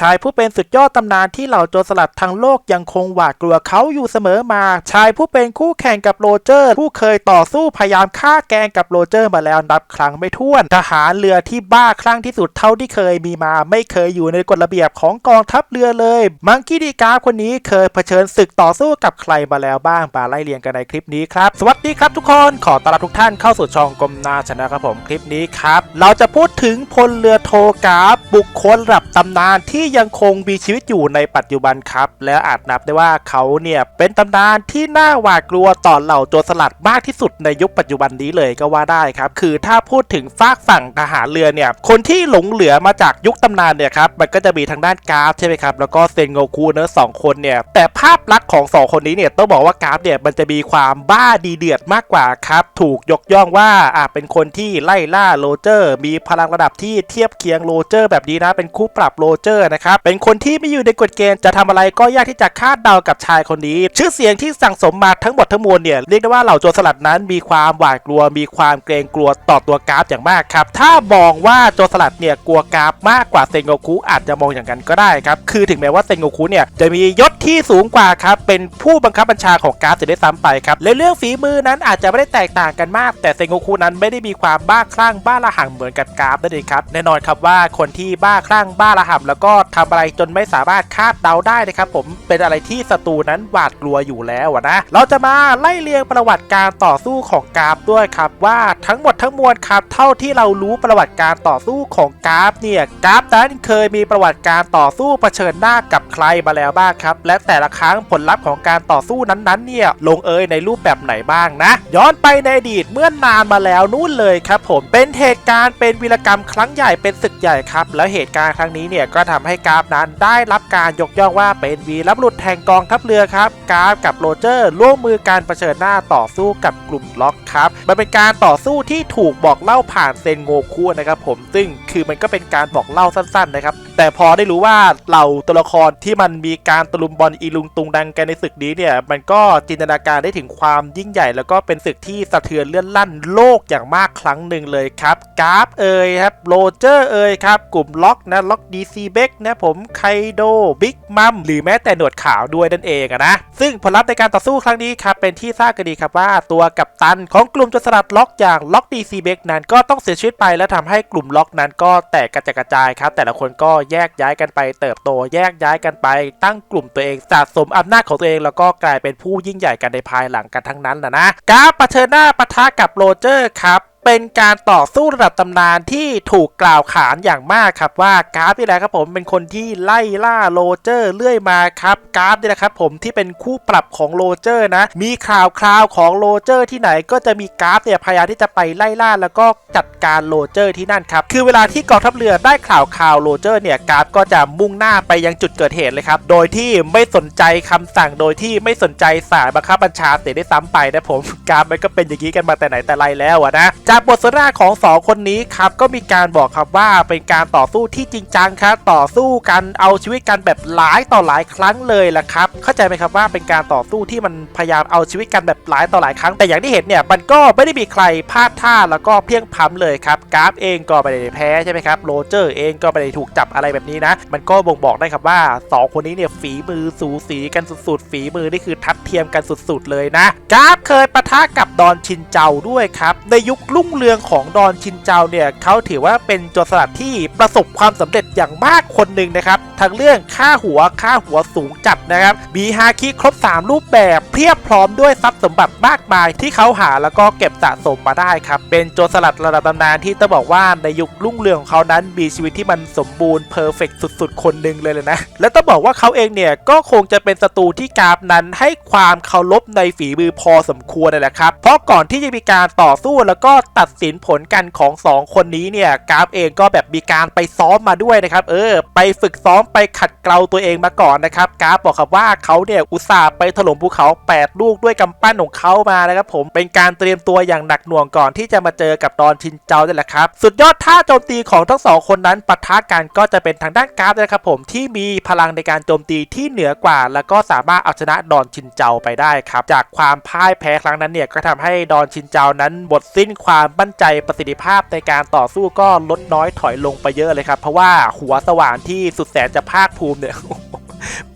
ชายผู้เป็นสุดยอดตำนานที่เหล่าโจรสลัดทั้งโลกยังคงหวาดกลัวเขาอยู่เสมอมา ชายผู้เป็นคู่แข่งกับโรเจอร์ ผู้เคยต่อสู้พยายามฆ่าแกงกับโรเจอร์มาแล้วนับครั้งไม่ถ้วน ทหารเรือที่บ้าคลั่งที่สุดเท่าที่เคยมีมา ไม่เคยอยู่ในกฎระเบียบของกองทัพเรือเลย มังคีดีกาคนนี้เคยเผชิญศึกต่อสู้กับใครมาแล้วบ้างมาไล่เรียงกันในคลิปนี้ครับ สวัสดีครับทุกคนขอต้อนรับทุกท่านเข้าสู่ช่องกรมนาชนะครับผมคลิปนี้ครับเราจะพูดถึงพลเรือโทกาบุคคลระดับตำนานที่ยังคงมีชีวิตอยู่ในปัจจุบันครับ และอาจนับได้ว่าเขาเนี่ยเป็นตำนานที่น่าหวาดกลัวต่อเหล่าโจรสลัดมากที่สุดในยุคปัจจุบันนี้เลยก็ว่าได้ครับ คือถ้าพูดถึงฝากฝั่งทหารเรือเนี่ยคนที่หลงเหลือมาจากยุคตำนานเนี่ยครับมันก็จะมีทางด้านกราฟใช่ไหมครับแล้วก็เซนโงคูเนอะสองคนเนี่ยแต่ภาพลักษณ์ของสองคนนี้เนี่ยต้องบอกว่ากราฟเนี่ยมันจะมีความบ้าดีเดือดมากกว่าครับถูกยกย่องว่าอะเป็นคนที่ไล่ล่าโรเจอร์ มีพลังระดับที่เทียบเคียงโรเจอร์ แบบนี้นะเป็นคู่ปรับโรเจอร์นะครับเป็นคนที่ไม่อยู่ในกฎเกณฑ์จะทำอะไรก็ยากที่จะคาดเดากับชายคนนี้ ชื่อเสียงที่สั่งสมมาทั้งหมดทั้งมวลเนี่ยเรียกได้ว่าเหล่าโจรสลัดนั้นมีความหวาดกลัว มีความเกรงกลัวต่อตัวกราฟอย่างมากครับถ้ามองว่าโจรสลัดเนี่ยกลัวกราฟมากกว่าเซนโงคุอาจจะมองอย่างนั้นก็ได้ครับคือถึงแม้ว่าเซนโงคุเนี่ยจะมียศที่สูงกว่าครับเป็นผู้บังคับบัญชาของกราฟจะได้ซ้ำไปครับและเรื่องฝีมือนั้นอาจจะไม่ได้แตกต่างกันมาก แต่เซนโงคุนั้นไม่ได้มีความบ้าคลั่งบ้าระห่ำเหมือนกับกราฟนั่นเองครับแน่นอนครับว่าคนที่บ้าคลั่งบ้าระห่ำแล้วก็ทำอะไรจนไม่สามารถคาดเดาได้นะครับผมเป็นอะไรที่ศัตรูนั้นหวาดกลัวอยู่แล้วอะนะเราจะมาไล่เรียงประวัติการต่อสู้ของกราฟด้วยครับว่าทั้งหมดทั้งมวลครับเท่าที่เรารู้ประวัติการต่อสู้ของกราฟเนี่ยกราฟนั้นเคยมีประวัติการต่อสู้เผชิญหน้ากับใครมาแล้วบ้างครับและแต่ละครั้งผลลัพธ์ของการต่อสู้นั้นๆเนี่ยลงเอยในรูปแบบไหนบ้างนะ ย้อนไปในอดีตเมื่อนานมาแล้วนู่นเลยครับผมเป็นเหตุการณ์เป็นวีรกรรมครั้งใหญ่เป็นศึกใหญ่ครับแล้วเหตุการณ์ครั้งนี้เนี่ยก็ทำให้กราฟนั้นได้รับการยกย่องว่าเป็นวีรบุรุษแห่งกองทัพเรือครับกราฟกับโรเจอร์ ร่วมมือการเผชิญหน้าต่อสู้กับกลุ่มล็อกครับมันเป็นการต่อสู้ที่ถูกบอกเล่าผ่านเซนโงคุนะครับผมซึ่งคือมันก็เป็นการบอกเล่าสั้นๆนะครับแต่พอได้รู้ว่าเหล่าตัวละครที่มันมีการตะลุมบอลอีลุงตุงดังกันในศึกนี้เนี่ยมันก็จินตนาการได้ถึงความยิ่งใหญ่ แล้วก็เป็นศึกที่สะเทือนเลื่อนลั่นโลกอย่างมากครั้งหนึ่งเลยครับกราฟเอ่ยครับโรเจอร์เอ่ยครับกลุ่มล็อกนะล็อกดีซีเบกนะผมไคโดบิ๊กมัมหรือแม้แต่หนวดขาวด้วยนั่นเองนะ ซึ่งผลลัพธ์ในการต่อสู้ครั้งนี้ครับเป็นที่ทราบกันดีครับว่าตัวกัปตันของกลุ่มจรสลัดล็อกอย่างล็อกดีซีเบกนั้นก็ต้องเสียชีวิตไปและทำให้กลุ่มล็อกนั้นก็แตกกระจายกระจายครับแต่ละคนก็แยกย้ายกันไป เติบโตแยกย้ายกันไป ตั้งกลุ่มตัวเองสะสมอำนาจของตัวเองแล้วก็กลายเป็นผู้ยิ่งใหญ่กันในภายหลังกันทั้งนั้นแหละนะกราฟเผชิญหน้าปะทะกับโรเจอร์ครับ เป็นการต่อสู้ระดับตำนานที่ถูกกล่าวขานอย่างมากครับว่ากราฟนี่แหละครับผมเป็นคนที่ไล่ล่าโรเจอร์เรื่อยมาครับกราฟนี่แหละครับผมที่เป็นคู่ปรับของโรเจอร์นะ มีข่าวคราวของโรเจอร์ที่ไหนก็จะมีกราฟเนี่ยพยายามที่จะไปไล่ล่าแล้วก็จัดการโรเจอร์ที่นั่นครับคือเวลาที่กองทัพเรือได้ข่าวข่าวโรเจอร์เนี่ยกราฟก็จะมุ่งหน้าไปยังจุดเกิดเหตุเลยครับโดยที่ไม่สนใจคำสั่งโดยที่ไม่สนใจสายบังคับบัญชาเสียได้ซ้ำไปนะผมกราฟมันก็เป็นอย่างนี้กันมาแต่ไหนแต่ไรแล้วอะนะจากบทสนทนาของสองคนนี้ครับก็มีการบอกครับว่าเป็นการต่อสู้ที่จริงจังครับต่อสู้กันเอาชีวิตกันแบบหลายต่อหลายครั้งเลยแหละครับเข้าใจไหมครับว่าเป็นการต่อสู้ที่มันพยายามเอาชีวิตกันแบบหลายต่อหลายครั้งแต่อย่างที่เห็นเนี่ยมันก็ไม่ได้มีใครพลาดท่าแล้วก็เพียงพ้ำเลยครับกราฟเองก็ไม่ได้แพ้ใช่ไหมครับโรเจอร์เองก็ไม่ได้ถูกจับอะไรแบบนี้นะ มันก็บ่งบอกได้ครับว่าสองคนนี้เนี่ยฝีมือสูสีกันสุดๆ ฝีมือนี่คือทัดเทียมกันสุดๆเลยนะกราฟเคยปะทะกับดอนชินเจ้าด้วยครับในยุครุุ่่งเรืองของดอนชินเจ้าเนี่ยเขาถือว่าเป็นโจรสลัดที่ประสบความสำเร็จอย่างมากคนหนึ่งนะครับ ทั้งเรื่องค่าหัวค่าหัวสูงจัดนะครับมีฮาคิครบ 3 รูปแบบเพียบพร้อมด้วยทรัพย์สมบัติมากมายที่เขาหาแล้วก็เก็บสะสมมาได้ครับ เป็นโจรสลัดระดับตำนานที่ต้องบอกว่าในยุครุ่งเรืองของเขานั้นมีชีวิตที่มันสมบูรณ์เพอร์เฟกสุดๆ คนหนึ่งเลยเลยนะ และต้องบอกว่าเขาเองเนี่ย ก็คงจะเป็นศัตรูที่กราฟนั้นให้ความเคารพในฝีมือพอสมควรเลยแหละครับ เพราะก่อนที่จะมีการต่อสู้แล้วก็ตัดสินผลกันของสองคนนี้เนี่ยกราฟเองก็แบบมีการไปซ้อมมาด้วยนะครับ เออ ไปฝึกซ้อมไปขัดเกลาตัวเองมาก่อนนะครับกราฟบอกครับว่าเขาเนี่ยอุตส่าห์ไปถล่มภูเขา 8 ลูกด้วยกำปั้นของเขามานะครับผมเป็นการเตรียมตัวอย่างหนักหน่วงก่อนที่จะมาเจอกับดอนชินเจ้านี่แหละครับ สุดยอดท่าโจมตีของทั้งสองคนนั้นปะทะกันก็จะเป็นทางด้านกราฟนะครับผมที่มีพลังในการโจมตีที่เหนือกว่า แล้วก็สามารถเอาชนะดอนชินเจ้าไปได้ครับจากความพ่ายแพ้ครั้งนั้นเนี่ยก็ทำให้ดอนชินเจ้านั้นหมดสิ้นความมั่นใจประสิทธิภาพในการต่อสู้ก็ลดน้อยถอยลงไปเยอะเลยครับเพราะว่าหัวสว่านที่สุดแสนจะจะภาคภูมิเนี่ย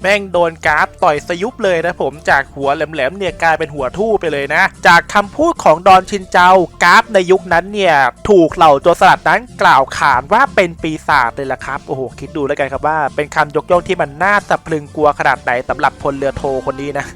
แม่งโดนกราฟต่อยสยุบเลยนะผมจากหัวแหลมๆเนี่ยกลายเป็นหัวทู่ไปเลยนะ จากคำพูดของดอนชินเจ้ากราฟในยุคนั้นเนี่ยถูกเหล่าโจรสลัดนั้นกล่าวขานว่าเป็นปีศาจเลยล่ะครับโอ้โหคิดดูแล้วกันครับว่าเป็นคำยกย่องที่มันน่าสะพรึงกลัวขนาดไหนสำหรับพลเรือโทคนนี้นะ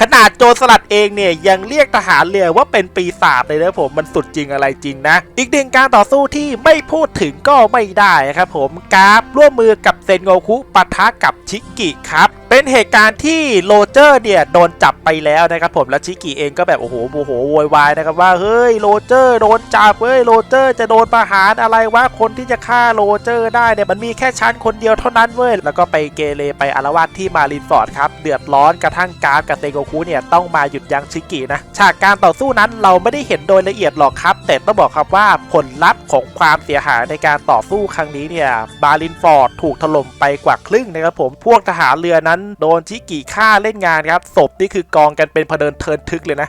ขนาดโจรสลัดเองเนี่ยยังเรียกทหารเรือว่าเป็นปีศาจเลยนะผมมันสุดจริงอะไรจริงนะ อีกหนึ่งการต่อสู้ที่ไม่พูดถึงก็ไม่ได้ครับผมกราฟร่วมมือกับเซนโงคุปะทะกับชิกิครับ เป็นเหตุการณ์ที่โรเจอร์เนี่ยโดนจับไปแล้วนะครับผมและชิกิเองก็แบบโอ้โหโมโหโวยวายนะครับว่าเฮ้ยโรเจอร์โดนจับเฮ้ยโรเจอร์จะโดนประหารอะไรวะคนที่จะฆ่าโรเจอร์ได้เนี่ยมันมีแค่ชั้นคนเดียวเท่านั้นเว้ยแล้วก็ไปเกเรไปอารวาสที่มารินฟอร์ดครับเดือดร้อนกระทั่งกราฟกับเซโกคุเนี่ยต้องมาหยุดยั้งชิกินะฉากการต่อสู้นั้นเราไม่ได้เห็นโดยละเอียดหรอกครับ แต่ต้องบอกครับว่าผลลัพธ์ของความเสียหายในการต่อสู้ครั้งนี้เนี่ยบาลินฟอร์ดถูกถล่มไปกว่าครึ่งนะครับผมพวกทหารเรือนั้นโดนชิกิฆ่าเล่นงานครับศพนี่คือกองกันเป็นพเดินเทินทึกเลยนะ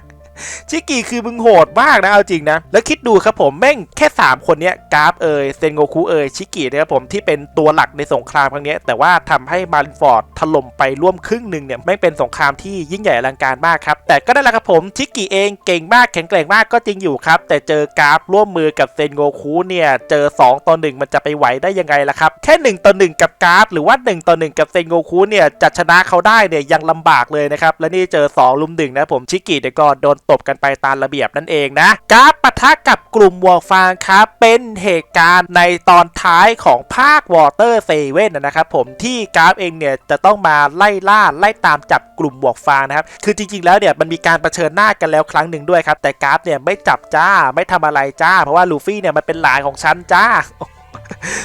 ชิกิคือมึงโหดมากนะ เอาจริงนะ แล้วคิดดูครับผมแม่งแค่ 3 คนเนี้ยกราฟเอยเซนโงคุเอยชิกินะครับผมที่เป็นตัวหลักในสงครามครั้งนี้แต่ว่าทำให้มารินฟอร์ดถล่มไปร่วมครึ่งหนึ่งเนี่ยแม่งเป็นสงครามที่ยิ่งใหญ่อลังการมากครับ แต่ก็ได้ละครับผมชิกิเองเก่งมากแข็งแกร่งมากก็จริงอยู่ครับ แต่เจอกราฟร่วมมือกับเซนโงคุเนี่ยเจอ 2ต่อ1มันจะไปไหวได้ยังไงล่ะครับแค่1ต่อ1กับกราฟหรือว่า 1ต่อ1กับเซนโงคุเนี่ยจะชนะเขาได้เนี่ยยังลำบากเลยนะครับและนี่เจอ2ลุมหนึ่งนะผมชิกิเดี๋ยวก็โดนตบกันไปตามระเบียบนั่นเองนะกราฟปะทะกับกลุ่มวอลฟางครับเป็นเหตุการณ์ในตอนท้ายของภาควอเตอร์เซเว่นนะครับผมที่กราฟเองเนี่ยจะต้องมาไล่ล่าไล่ตามจับกลุ่มวอลฟางนะครับคือจริงๆแล้วเนี่ยมันมีการเผชิญหน้ากันแล้วครั้งหนึ่งด้วยครับ แต่กราฟเนี่ยไม่จับจ้าไม่ทำอะไรจ้า เพราะว่าลูฟี่เนี่ยมันเป็นหลานของฉันจ้า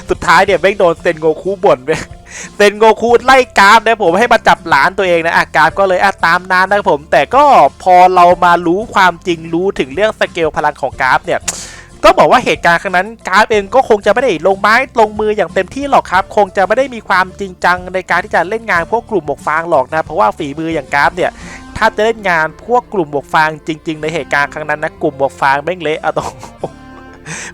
สุดท้ายเนี่ยไม่งโดนเซนโงคุบ่นไป เซนโงคูไล่กราฟนะผมให้มาจับหลานตัวเองนะอะกราฟก็เลยอะตามนั้นนะครับผม แต่ก็พอเรามารู้ความจริงรู้ถึงเรื่องสเกลพลังของกราฟเนี่ยก็บอกว่าเหตุการณ์ครั้งนั้นกราฟเองก็คงจะไม่ได้ลงไม้ลงมืออย่างเต็มที่หรอกครับ คงจะไม่ได้มีความจริงจังในการที่จะเล่นงานพวกกลุ่มหมวกฟางหรอกนะ เพราะว่าฝีมืออย่างกราฟเนี่ยถ้าจะเล่นงานพวกกลุ่มหมวกฟางจริง ๆ ในเหตุการณ์ครั้งนั้นนะกลุ่มหมวกฟางแม่งเละอะตรง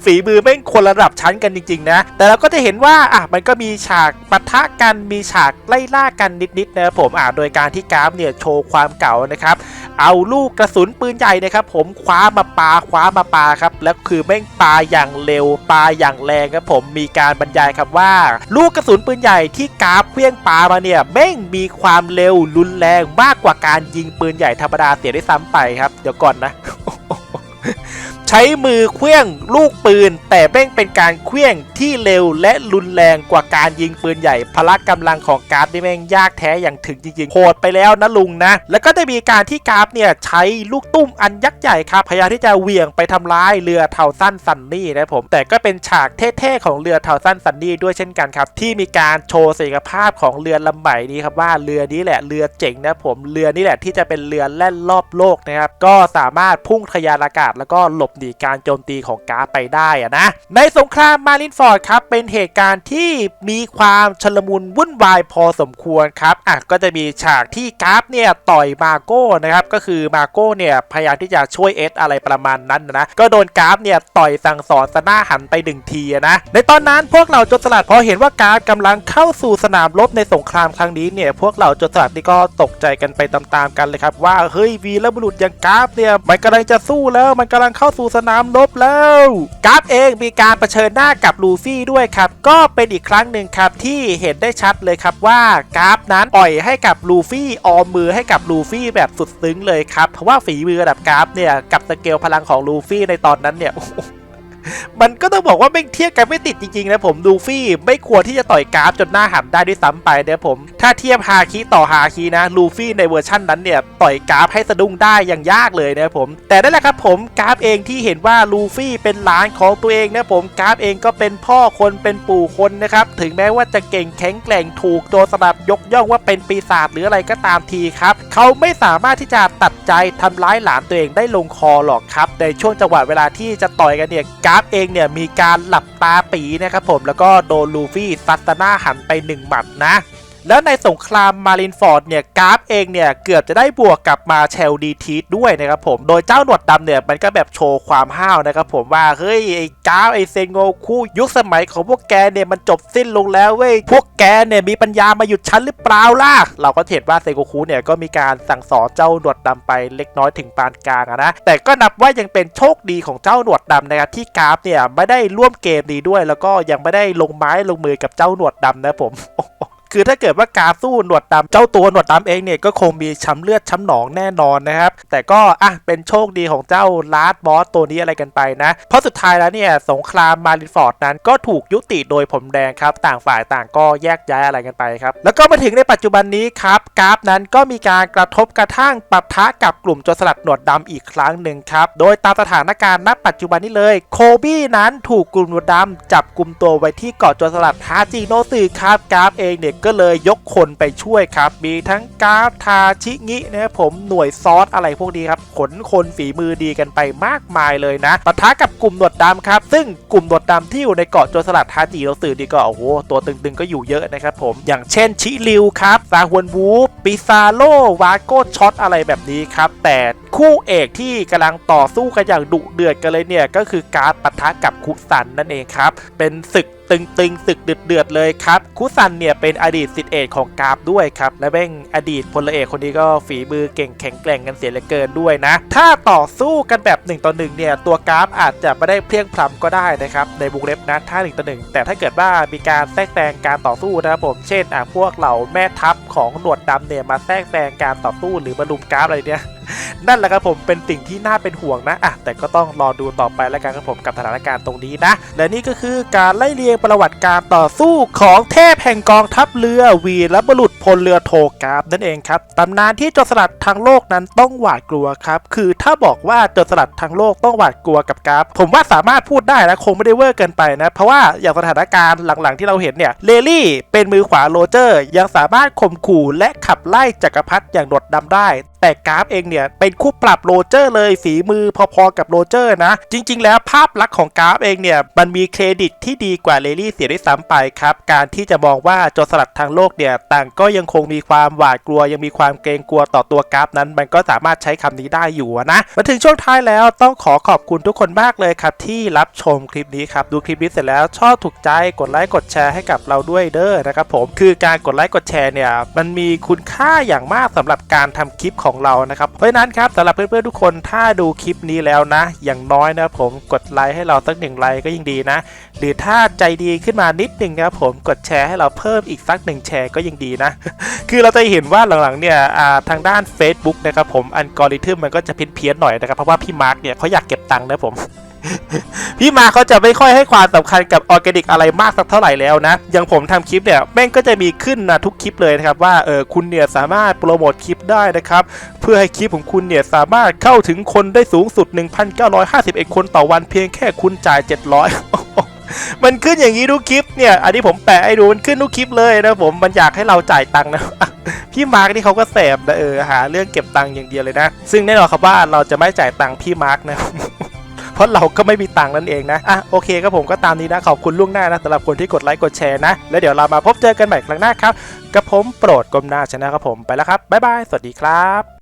ฝีมือแม่งคนระดับชั้นกันจริงๆนะ แต่เราก็จะเห็นว่าอะมันก็มีฉากปะทะกันมีฉากไล่ล่ากันนิดๆนะครับผมอะโดยการที่กราฟเนี่ยโชว์ความเก่านะครับเอาลูกกระสุนปืนใหญ่นะครับผมคว้ามาปาคว้ามาปาครับแล้วคือแม่งปาอย่างเร็วปาอย่างแรงครับผมมีการบรรยายครับว่า ลูกกระสุนปืนใหญ่ที่กราฟเคลื่องปามาเนี่ยแม่งมีความเร็วรุนแรงมากกว่าการยิงปืนใหญ่ธรรมดาเสียได้ซ้ำไปครับ เดี๋ยวก่อนนะ ช้มือเคลื่องลูกปืน แต่แม่งเป็นการเคลื่องที่เร็วและรุนแรงกว่าการยิงปืนใหญ่ พละกำลังของกราฟนี่แม่งยากแท้อย่างถึงจริงๆโหดไปแล้วนะลุงนะ แล้วก็ได้มีการที่กราฟเนี่ยใช้ลูกตุ้มอันยักษ์ใหญ่ครับพยายามที่จะเหวี่ยงไปทำร้ายเรือเท่าสั้นซันนี่นะผม แต่ก็เป็นฉากเท่ๆของเรือเท่าสั้นซันนี่ด้วยเช่นกันครับ ที่มีการโชว์ศักยภาพของเรือลำใหม่นี้ครับว่าเรือนี้แหละเรือเจ๋งนะผมเรือนี้แหละที่จะเป็นเรือแล่นรอบโลกนะครับก็สามารถพุ่งทะยานอากาศแล้วก็หลบหนีการโจมตีของกาไปได้อะนะ ในสงครามมารินฟอร์ดครับ เป็นเหตุการณ์ที่มีความชลมุนวุ่นวายพอสมควรครับอะก็จะมีฉากที่กาฟเนี่ยต่อยมาโก้นะครับก็คือมาโก้เนี่ยพยายามที่จะช่วยเอสอะไรประมาณนั้นนะก็โดนกาฟเนี่ยต่อยสั่งสอนสน้าหันไปหนึ่งทีนะในตอนนั้นพวกเราจรสลัดพอเห็นว่ากาฟกำลังเข้าสู่สนามรบในสงครามครั้งนี้เนี่ยพวกเราจรสลัดนี่ก็ตกใจกันไปตามๆกันเลยครับว่าเฮ้ยวีรบุรุษอย่างกาฟเนี่ยมันกำลังจะสู้แล้วมันกำลังเข้าสู่สนามรบแล้วกราฟเองมีการเผชิญหน้ากับลูฟี่ด้วยครับ ก็เป็นอีกครั้งหนึ่งครับที่เห็นได้ชัดเลยครับว่ากราฟนั้นปล่อยให้กับลูฟี่ออมมือให้กับลูฟี่แบบสุดซึ้งเลยครับเพราะว่าฝีมือระดับกราฟเนี่ยกับสเกลพลังของลูฟี่ในตอนนั้นเนี่ย มันก็ต้องบอกว่าไม่เทียบกันไม่ติดจริงๆนะผมดูฟี่ไม่ควรที่จะต่อยกราฟจนหน้าหันได้ด้วยซ้ำไปนะผม ถ้าเทียบฮาคิต่อฮาคินะลูฟี่ในเวอร์ชั่นนั้นเนี่ยต่อยกราฟให้สะดุ้งได้อย่างยากเลยนะผม แต่นั่นแหละครับผมกราฟเองที่เห็นว่าลูฟี่เป็นหลานของตัวเองนะผมกราฟเองก็เป็นพ่อคนเป็นปู่คนนะครับถึงแม้ว่าจะเก่งแข็งแกร่งถูกโจรสลัดยกย่องว่าเป็นปีศาจหรืออะไรก็ตามทีครับเขาไม่สามารถที่จะตัดใจทำร้ายหลานตัวเองได้ลงคอหรอกครับในช่วงจังหวะเวลาที่จะต่อยกันเนี่ยกราฟเองเนี่ยมีการหลับตาปีนะครับผมแล้วก็โดนลูฟี่ซัตตาน่าหันไปหนึ่งหมัดนะ แล้วในสงครามมารินฟอร์ดเนี่ยกราฟเองเนี่ยเกือบจะได้บวกกับมาเชลดีทีด้วยนะครับผม โดยเจ้าหนวดดำเนี่ยมันก็แบบโชว์ความห้าวนะครับผมว่า เฮ้ย ไอ้กราฟไอ้เซนโงคูยุคสมัยของพวกแกเนี่ยมันจบสิ้นลงแล้วเว้ย พวกแกเนี่ยมีปัญญามาหยุดฉันหรือเปล่าล่ะ เราก็เห็นว่าเซนโงคูเนี่ยก็มีการสั่งสอนเจ้าหนวดดำไปเล็กน้อยถึงปานกลางนะ แต่ก็นับว่ายังเป็นโชคดีของเจ้าหนวดดำนะครับที่กราฟเนี่ยไม่ได้ร่วมเกมนี้ด้วย แล้วก็ยังไม่ได้ลงไม้ลงมือกับเจ้าหนวดดำนะผม คือถ้าเกิดว่ากาสู้หนวดดำเจ้าตัวหนวดดำเองเนี่ยก็คงมีช้ำเลือดช้ำหนองแน่นอนนะครับ แต่ก็อะเป็นโชคดีของเจ้าลาร์ดบอสตัวนี้อะไรกันไปนะ เพราะสุดท้ายแล้วเนี่ยสงครามมารินฟอร์ดนั้นก็ถูกยุติโดยผมแดงครับ ต่างฝ่ายต่างก็แยกย้ายอะไรกันไปครับ แล้วก็มาถึงในปัจจุบันนี้ครับกราฟนั้นก็มีการกระทบกระทั่งปะทะกับกลุ่มโจรสลัดหนวดดำอีกครั้งหนึ่งครับ โดยตามสถานการณ์ณปัจจุบันนี้เลย โคบี้นั้นถูกกลุ่มหนวดดำจับกลุ่มตัวไว้ที่เกาะโจรสลัดฮาจิโนสึครับกราฟเองเนี่ยก็เลยยกคนไปช่วยครับ มีทั้งกาทาชิงินะครับผมหน่วยซอสอะไรพวกนี้ครับขนคนฝีมือดีกันไปมากมายเลยนะปะทะกับกลุ่มหนวดดำครับ ซึ่งกลุ่มหนวดดำที่อยู่ในเกาะโจรสลัดฮาจิโนสึนี่ก็โอ้โหตัวตึงๆก็อยู่เยอะนะครับผมอย่างเช่นชิริวครับซาฮวนวูปิซาโลวาโกช็อตอะไรแบบนี้ครับแต่ คู่เอกที่กำลังต่อสู้กันอย่างดุเดือดกันเลยเนี่ย ก็คือการปะทะกับคุซันนั่นเองครับ เป็นศึกตึงๆศึกเดือดๆเลยครับ คุซันเนี่ยเป็นอดีตสิทธิเอกของกาฟด้วยครับ และแม่งอดีตพลเอกคนนี้ก็ฝีมือเก่งแข็งแกร่งกันเสียเหลือเกินด้วยนะ ถ้าต่อสู้กันแบบ1ต่อ1เนี่ยตัวกราฟอาจจะไม่ได้เพลียงพล้ำก็ได้นะครับในวงเล็บนะถ้า1ต่อ1แต่ถ้าเกิดว่ามีการแทรกแซงการต่อสู้นะครับผมเช่นอะพวกเหล่าแม่ทัพของหนวดดำเนี่ยมาแทรกแซงการต่อสู้หรือมาลุมกราฟอะไรเนี่ย นั่นแหละครับผมเป็นสิ่งที่น่าเป็นห่วงนะอะแต่ก็ต้องรอดูต่อไปแล้วกันครับผมกับสถานการณ์ตรงนี้นะ และนี่ก็คือการไล่เรียงประวัติการต่อสู้ของเทพแห่งกองทัพเรือวีรบุรุษพลเรือโทกราฟนั่นเองครับตำนานที่จรสลัดทางโลกนั้นต้องหวาดกลัวครับคือถ้าบอกว่าจรสลัดทางโลกต้องหวาดกลัวกับกราฟ ผมว่าสามารถพูดได้นะคงไม่ได้เวอร์เกินไปนะ เพราะว่าอย่างสถานการณ์หลังๆที่เราเห็นเนี่ยเลลี่เป็นมือขวาโรเจอร์ ยังสามารถข่มขู่และขับไล่จักรพรรดิอย่างโดดดำได้ แต่กราฟเองเนี่ยเป็นคู่ปรับโรเจอร์เลยฝีมือพอๆกับโรเจอร์นะ จริง ๆ แล้วภาพลักษณ์ของกราฟเองเนี่ยมันมีเครดิตที่ดีกว่าเลลี่เสียด้วยซ้ำไปครับ การที่จะมองว่าโจรสลัดทางโลกเนี่ยต่างก็ยังคงมีความหวาดกลัวยังมีความเกรงกลัวต่อตัวกราฟนั้น มันก็สามารถใช้คำนี้ได้อยู่นะมาถึงช่วงท้ายแล้วต้องขอขอบคุณทุกคนมากเลยครับที่รับชมคลิปนี้ครับดูคลิปนี้เสร็จแล้วชอบถูกใจกดไลค์กดแชร์ให้กับเราด้วยเด้อนะครับผมคือการกดไลค์กดแชร์เนี่ยมันมีคุณค่าอย่างมากสำหรับการทำคลิปของเรานะครับ เพราะฉะนั้นครับสำหรับเพื่อนๆทุกคนถ้าดูคลิปนี้แล้วนะ อย่างน้อยนะผมกดไลค์ให้เราสักหนึ่งไลค์ก็ยิ่งดีนะ หรือถ้าใจดีขึ้นมานิดนึงนะผมกดแชร์ให้เราเพิ่มอีกสักหนึ่งแชร์ก็ยังดีนะ คือเราจะเห็นว่าหลังๆเนี่ยทางด้าน Facebook นะครับผมอัลกอริทึมมันก็จะเพี้ยนๆหน่อยนะครับเพราะว่าพี่มาร์กเนี่ยเขาอยากเก็บตังค์นะผม พี่มาเขาจะไม่ค่อยให้ความสำคัญกับออร์แกนิกอะไรมากสักเท่าไหร่แล้วนะ อย่างผมทำคลิปเนี่ยแม่งก็จะมีขึ้นนะทุกคลิปเลยนะครับว่าเออคุณเนี่ยสามารถโปรโมทคลิปได้นะครับ เพื่อให้คลิปของคุณเนี่ยสามารถเข้าถึงคนได้สูงสุด 1,951 คนต่อวันเพียงแค่คุณจ่าย 700มันขึ้นอย่างนี้ทุกคลิปเนี่ย อันนี้ผมแปะให้ดูมันขึ้นทุกคลิปเลยนะผม มันอยากให้เราจ่ายตังค์นะ พี่มาร์กนี่เขาก็แสบนะเออหาเรื่องเก็บตังค์อย่างเดียวเลยนะ ซึ่งแน่นอนครับว่าเราจะไม่จ่ายตังค์พี่มาร์กนะ เพราะเราก็ไม่มีตังค์นั่นเองนะอะโอเคครับผมก็ตามนี้นะขอบคุณล่วงหน้านะสำหรับคนที่กดไลค์กดแชร์นะ แล้วเดี๋ยวเรามาพบเจอกันใหม่ครั้งหน้าครับกับผมโปรดกลมหน้าชนะครับผมไปแล้วครับบ๊ายบายสวัสดีครับ